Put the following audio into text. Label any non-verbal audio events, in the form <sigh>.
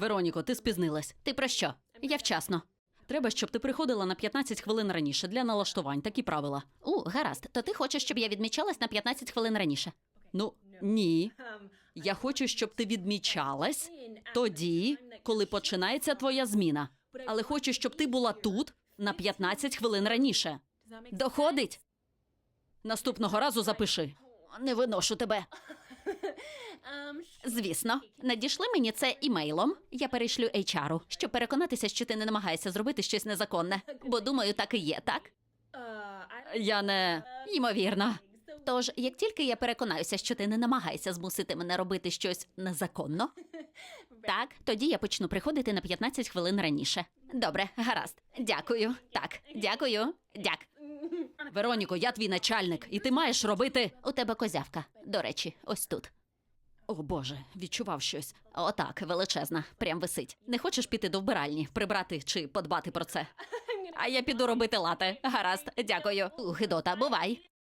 Вероніко, ти спізнилась. Ти про що? Я вчасно. Треба, щоб ти приходила на 15 хвилин раніше для налаштувань, такі правила. У, гаразд, то ти хочеш, щоб я відмічалась на 15 хвилин раніше. Ну, ні. Я хочу, щоб ти відмічалась тоді, коли починається твоя зміна. Але хочу, щоб ти була тут на 15 хвилин раніше. Доходить? Наступного разу запиши. Не виношу тебе. Звісно, надійшли мені це імейлом. Я перейшлю HR, щоб переконатися, що ти не намагаєшся зробити щось незаконне. Бо думаю, так і є, так? Я не. Ймовірно. Тож, як тільки я переконаюся, що ти не намагаєшся змусити мене робити щось незаконно, <laughs> так, тоді я почну приходити на 15 хвилин раніше. Добре, гаразд. Дякую. Так, дякую. Дяк. Вероніко, я твій начальник, і ти маєш робити. У тебе козявка. До речі, ось тут. О Боже, відчував щось. Отак, величезна, прям висить. Не хочеш піти до вбиральні, прибрати чи подбати про це? <laughs> А я піду робити лате. Гаразд, дякую. У, Гидота, бувай.